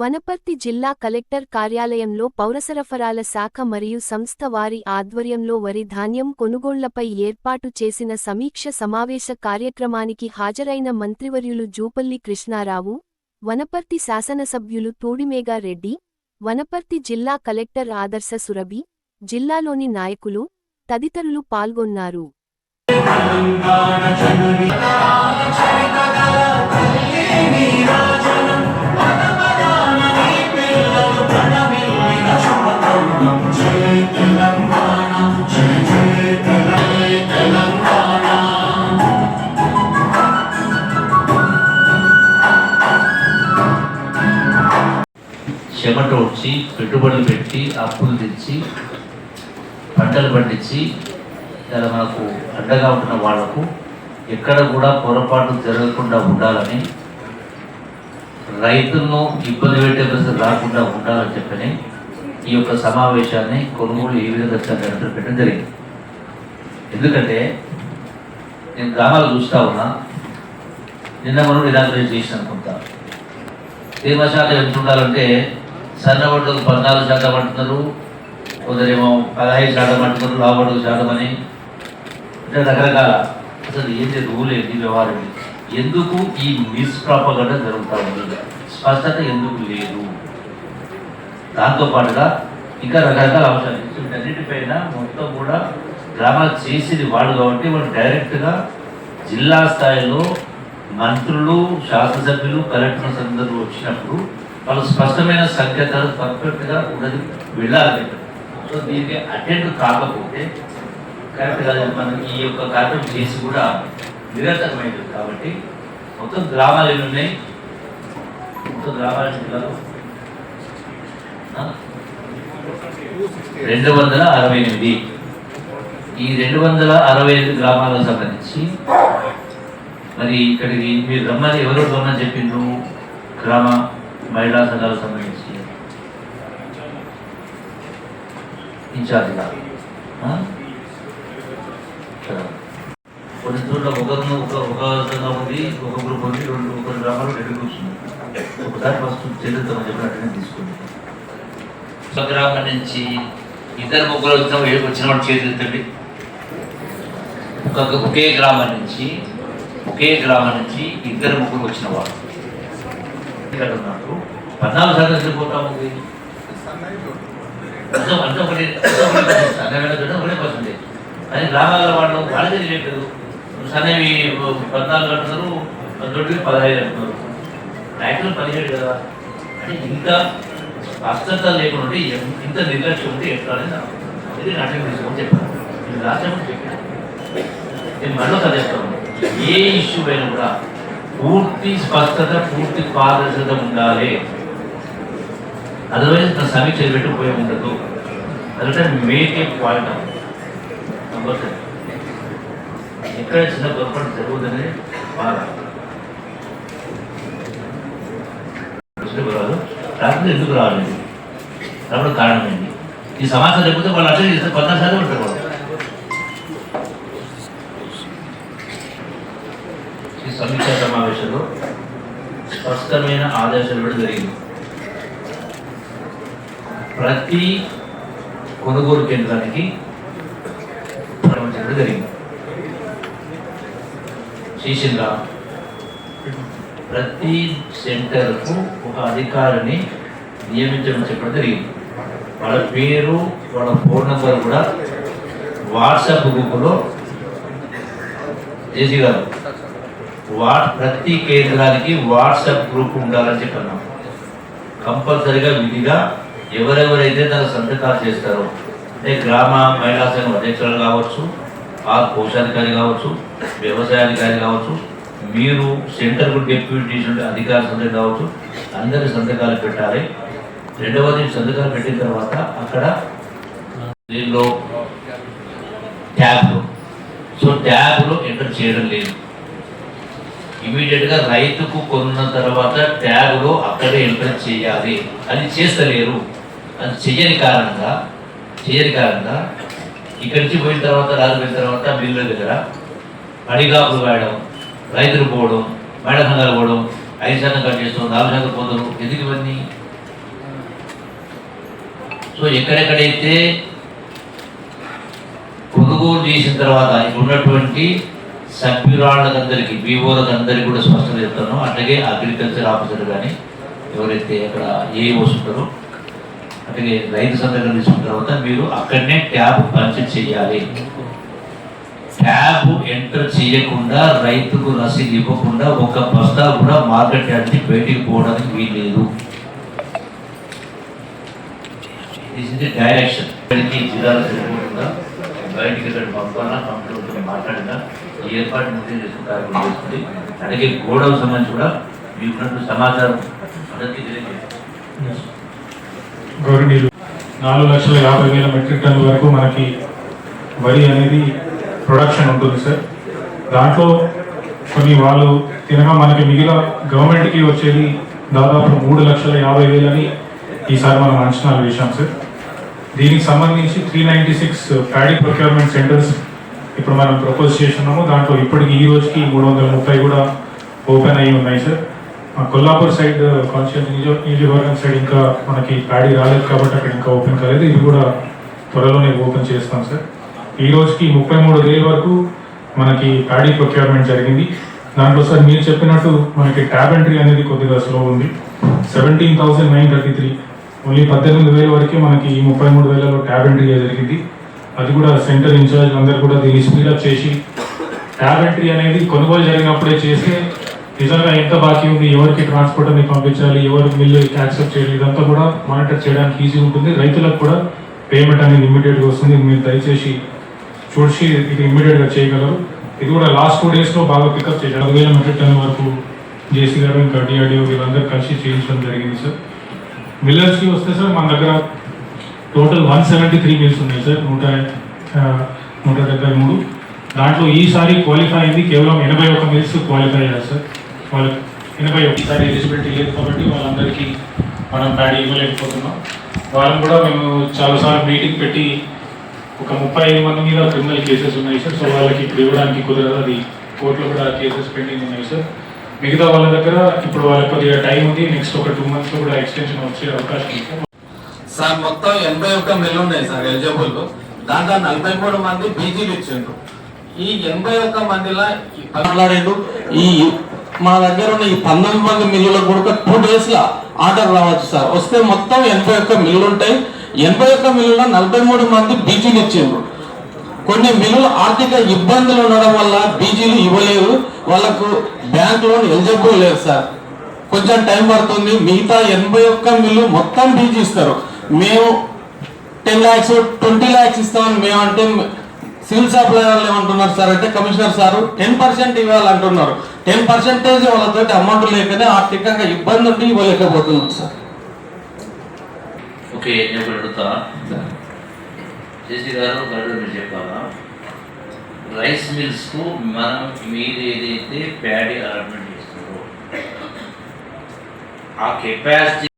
వనపర్తి జిల్లా కలెక్టర్ కార్యాలయంలో పౌరసరఫరాల శాఖ మరియు సంస్థ వారి ఆధ్వర్యంలో వరి ధాన్యం కొనుగోళ్ళపై ఏర్పాటు చేసిన సమీక్ష సమావేశ కార్యక్రమానికి హాజరైన మంత్రివర్యులు జూపల్లి కృష్ణారావు వనపర్తి శాసనసభ్యులు తూడిమేగారెడ్డి వనపర్తి జిల్లా కలెక్టర్ ఆదర్శ సురభి జిల్లాలోని నాయకులు తదితరులు పాల్గొన్నారు. చెమట వచ్చి పెట్టుబడులు పెట్టి అప్పులు తెచ్చి పంటలు పండించి ఇలా మనకు అండగా ఉంటున్న వాళ్ళకు ఎక్కడ కూడా పొరపాటు జరగకుండా ఉండాలని రైతులను ఇబ్బంది పెట్టే పరిస్థితి రాకుండా ఉండాలని చెప్పని ఈ యొక్క సమావేశాన్ని కొనుగోలు ఏ విధంగా జరగాలని పెట్టడం జరిగింది. ఎందుకంటే నేను గ్రామాలు చూస్తా ఉన్నా నిన్న మనం ఇనాగ్రేట్ చేసిన అనుకుంటా. తేమ ఎంత ఉండాలంటే సన్నబడ్డకు పద్నాలుగు శాతం అంటున్నారు. కొందరేమో పదహైదు శాతం అంటున్నారు లాభడుగు శాతం అని. అంటే రకరకాల అసలు ఏంటి రూల్ ఏంటి వ్యవహారం ఎందుకు ఈ మిస్ప్రాపగండ జరుగుతూ ఉంది? స్పష్టత ఎందుకు లేదు? దాంతో పాటుగా ఇంకా రకరకాల అంశాలు వీటన్నిటిపైన మొత్తం కూడా గ్రామాలు చేసేది వాడు కాబట్టి వాళ్ళు డైరెక్ట్గా జిల్లా స్థాయిలో మంత్రులు శాసనసభ్యులు కలెక్టర్ అందరూ వచ్చినప్పుడు వాళ్ళు స్పష్టమైన సంకేతాలు పర్ఫెక్ట్గా ఉన్నది వెళ్ళాలి సో దీనికి అటెండ్ కాకపోతే కరెక్ట్గా మనం ఈ యొక్క కార్యక్రమం చేసి కూడా నిరర్థకమైంది కాబట్టి మొత్తం గ్రామాలు ఎన్ని ఉన్నాయి? మొత్తం గ్రామాల జిల్లాలో? రెండు వందల అరవై ఎనిమిది. ఈ రెండు వందల అరవై ఐదు గ్రామాలకు సంబంధించి మరి ఇక్కడికి మీరు రమ్మని ఎవరు రమ్మని చెప్పిండ్రు? గ్రామ మహిళా సంఘాలకు సంబంధించి. ఇన్ఛార్జిగా. కొన్ని చోట్ల ఒక ఒక ఒక సంఘం ఉంది ఒక గ్రూప్ ఉంది రెండు ఒక గ్రామాలు రెండు గ్రూప్స్ ఉన్నాయి. ఒకసారి ఫస్ట్ చరిత్ర చెప్పినట్టుగా తీసుకోండి ఒక గ్రామం నుంచి ఇద్దరు ముగ్గురు వచ్చిన వచ్చిన వాడు చేతులు ఒక ఒకే గ్రామం నుంచి ఒకే గ్రామం నుంచి ఇద్దరు ముగ్గురు వచ్చిన వాళ్ళు. ఇక్కడ ఉన్నారు పద్నాలుగు శాతం వెళ్ళిపోతా ఉంది అంటే అంటే ఒకటి సన్నమైన ఒకటే పర్సెంటేజ్ కానీ గ్రామాల వాళ్ళు వాళ్ళకి తెలియట్లేదు. సన్నవి పద్నాలుగు అంటున్నారు దొడ్డి పదహైదు అంటున్నారు. రైతులు పదిహేడు కదా. అంటే ఇంత స్పష్టత లేకుండా ఇంత నిర్లక్ష్యం ఉంటే ఎట్లా అనేది ఇది నాట్యం తీసుకొని చెప్పాను నేను రాష్ట్రం చెప్పాను. నేను మరొక చెప్తాను. ఏ ఇష్యూ అయినా కూడా పూర్తి స్పష్టత పూర్తి పారదర్శత ఉండాలి. అదర్వైజ్ నా సమీక్ష పెట్టి ఉండదు. అదంటే మేక్ ఏ పాయింట్ కంపల్సరీ ఎక్కడ చిన్న పొరపాటు జరుగుతుంది బాధ రాదు రాకపోతే ఎందుకు రావాలి రావడం కారణం ఏంటి? ఈ సమాచారం లేకపోతే వాళ్ళు అట్లా చేస్తే పద్నాలుగు శాతం ఉంటారు వాళ్ళు ఈ సమీక్షా సమావేశంలో స్పష్టమైన ఆదేశాలు కూడా జరిగింది. ప్రతి కొనుగోలు కేంద్రానికి జరిగింది. శ్రీశిల్లా ప్రతి సెంటర్కు ఒక అధికారిని నియమించడం చెప్పడం జరిగింది. వాళ్ళ పేరు వాళ్ళ ఫోన్ నెంబర్ కూడా వాట్సాప్ గ్రూపులో జేసీ గారు వాట్ ప్రతి కేంద్రానికి వాట్సాప్ గ్రూప్ ఉండాలని చెప్పన్నాం. కంపల్సరిగా విధిగా ఎవరెవరైతే తన సంతకాలు చేస్తారో అంటే గ్రామ మహిళా సంఘం అధ్యక్షులు కావచ్చు ఆ కోశాధికారి కావచ్చు వ్యవసాయాధికారి కావచ్చు మీరు సెంటర్ డెప్యూటీ అధికారి సంతకం కావచ్చు అందరి సంతకాలు పెట్టాలి. రెండవది సంతకాలు పెట్టిన తర్వాత అక్కడ దీనిలో ట్యాబ్లో. సో ట్యాబ్లో ఎంటర్ చేయడం లేదు. ఇమీడియట్గా రైతుకు కొన్న తర్వాత ట్యాగ్లో అక్కడే ఎంటర్ చేయాలి. అది చేస్తలేరు. అది చెయ్యని కారణంగా చెయ్యని కారణంగా ఇక్కడి నుంచి పోయిన తర్వాత రాజు పోయిన తర్వాత బిల్లు దగ్గర పడిగాపులు వేయడం రైతులు పోవడం మేడ సంఘాలు పోవడం ఐదు శాతం కట్ చేస్తాం నాలుగు శాతం పోతారు. ఎందుకు ఇవన్నీ? సో ఎక్కడెక్కడైతే కొనుగోలు చేసిన తర్వాత ఉన్నటువంటి సభ్యురాళ్ళకందరికీ వివోలకు కూడా స్పష్టం చెప్తాను. అట్లాగే అగ్రికల్చర్ ఆఫీసర్ కానీ ఎవరైతే అక్కడ ఏ వస్తుంటారో అట్లాగే రైతు సందర్భం తీసుకున్న తర్వాత మీరు అక్కడనే ట్యాబ్ పంచర్ చేయాలి. ట్యాబ్ ఎంటర్ చేయకుండా రైతుకు రసీదు ఇవ్వకుండా ఒక బస్తా కూడా మార్కెట్ యాడ్ని బయటికి పోవడానికి వీల్లేదు. దిస్ ఇస్ డైరెక్షన్ జిల్లాలో బయటికి ఇక్కడ పంపాలా పంపులతో మాట్లాడినా. ఈ ఏర్పాటు ముందే చేసుకుంటారు చేస్తుంది. అలాగే గోడౌన్ సంబంధించి కూడా మీకున్నట్టు సమాచారం అందరికీ తెలియజేస్తారు నాలుగు లక్షల యాభై వేల మెట్రిక్ టన్నుల వరకు మనకి వరి అనేది ప్రొడక్షన్ ఉంటుంది సార్ దాంట్లో కొన్ని వాళ్ళు తినగా మనకి మిగిలిన గవర్నమెంట్కి వచ్చేది దాదాపు మూడు లక్షల యాభై వేలని ఈసారి మనం అంచనాలు వేశాం సార్ దీనికి సంబంధించి three ninety six paddy procurement centres ఇప్పుడు మనం ప్రపోజ్ చేస్తున్నాము. దాంట్లో ఇప్పటికి ఈ రోజుకి మూడు వందల ముప్పై కూడా ఓపెన్ అయ్యి ఉన్నాయి సార్ ఆ కొల్లాపూర్ సైడ్ కాన్షియస్ uh, నియోజకవర్గం సైడ్ ఇంకా మనకి ప్యాడీ రాలేదు కాబట్టి అక్కడ ఇంకా ఓపెన్ కాలేదు. ఇది కూడా త్వరలోనే ఓపెన్ చేస్తాం సార్ ఈ రోజుకి ముప్పై మూడు వేల వరకు మనకి ప్యాడీ ప్రొక్యూర్మెంట్ జరిగింది. దాంట్లో సార్ మీరు చెప్పినట్టు మనకి ట్యాబ్ ఎంట్రీ అనేది కొద్దిగా స్లో ఉంది. Seventeen thousand nine thirty three only పద్దెనిమిది వేల వరకే మనకి ఈ ముప్పై మూడు వేలలో ట్యాబ్ ఎంట్రీ జరిగింది. అది కూడా సెంటర్ ఇన్ఛార్జ్ అందరు కూడా దీన్ని స్పీడప్ చేసి ట్యాబ్ ఎంట్రీ అనేది కొనుగోలు జరిగినప్పుడే చేస్తే నిజంగా ఎంత బాకీ ఉంది ఎవరికి ట్రాన్స్పోర్ట్ అని పంపించాలి ఎవరు మిల్లు యాక్సెప్ట్ చేయాలి ఇదంతా కూడా మానిటర్ చేయడానికి ఈజీ ఉంటుంది. రైతులకు కూడా పేమెంట్ అనేది ఇమ్మీడియట్గా వస్తుంది. మీరు దయచేసి చూసి ఇది ఇమ్మీడియట్గా చేయగలరు. ఇది కూడా లాస్ట్ టూ డేస్లో బాగా పికప్ చేశారు. ఐదు వేల మెట్రిక్ టన్ వరకు జేసీ గారు ఇంకా డిఆర్డిఓ వీళ్ళందరూ కలిసి చేయించడం జరిగింది సార్ మిల్లర్స్కి వస్తే సార్ మన దగ్గర total one seventy three mills ఉన్నాయి సార్ నూట నూట డెబ్బై మూడు. దాంట్లో ఈసారి క్వాలిఫై అయింది కేవలం ఎనభై ఒక మిల్స్ క్వాలిఫై అయ్యారు సార్. క్వాలి ఎనభై ఒకసారి ఎలిజిబిలిటీ లేదు కాబట్టి వాళ్ళందరికీ మనం ప్యాడీ ఇవ్వలేకపోతున్నాం. వాళ్ళని కూడా మేము చాలాసార్లు మీటింగ్ పెట్టి ఒక ముప్పై ఐదు మంది మీద క్రిమినల్ కేసెస్ ఉన్నాయి సార్. సో వాళ్ళకి ఇప్పుడు ఇవ్వడానికి కుదరదు. అది కోర్టులో కూడా కేసెస్ పెండింగ్ ఉన్నాయి సార్. మిగతా వాళ్ళ దగ్గర ఇప్పుడు వాళ్ళకి కొద్దిగా టైం ఉంది నెక్స్ట్ ఒక టూ మంత్స్ కూడా ఎక్స్టెన్షన్ వచ్చే అవకాశం ఉంది. సార్ మొత్తం ఎనభై ఒక్క మిల్లు ఉన్నాయి సార్ ఎలిజిబుల్ దాంట్లో నలభై మూడు మంది బీజీలు ఇచ్చిండ్రు. ఈ ఎనభై ఒక్క మందిలో ఈ ఈ మా దగ్గర ఉన్న ఈ పంతొమ్మిది మంది మిల్లులకు కూడా టూ డేస్లో ఆర్డర్ రావచ్చు సార్. వస్తే మొత్తం ఎనభై ఒక్క మిల్లులు ఉంటాయి. ఎనభై ఒక్క మిల్లులో నలభై మూడు మంది బీజీలు ఇచ్చిండ్రు. కొన్ని మిల్లులు ఆర్థిక ఇబ్బందులు ఉండడం వల్ల బీజీలు ఇవ్వలేరు వాళ్ళకు బ్యాంక్ లోన్ ఎలిజిబుల్ లేదు సార్. కొంచెం టైం పడుతుంది. మిగతా ఎనభై ఒక్క మిల్లు మొత్తం బీజీ ఇస్తారు. మేము టెన్ ల్యాక్స్ ట్వంటీ ల్యాక్స్ ఇస్తామని మేము అంటే సివిల్ సప్లై వాళ్ళు ఏమంటున్నారు సార్ అంటే కమిషనర్ సార్ టెన్ పర్సెంట్ ఇవ్వాలంటున్నారు. టెన్ పర్సెంటేజ్ వాళ్ళతో అమౌంట్ లేకనే ఆర్థికంగా ఇబ్బంది ఉండి ఇవ్వలేకపోతున్నాం సార్. ఓకే నేను ఒకటి అడుగుతా జేసీ గారు రైస్ మిల్స్కు మనం మీరు ఏదైతే ప్యాడీ అలాట్మెంట్ చేస్తున్నారో ఆ కెపాసిటీ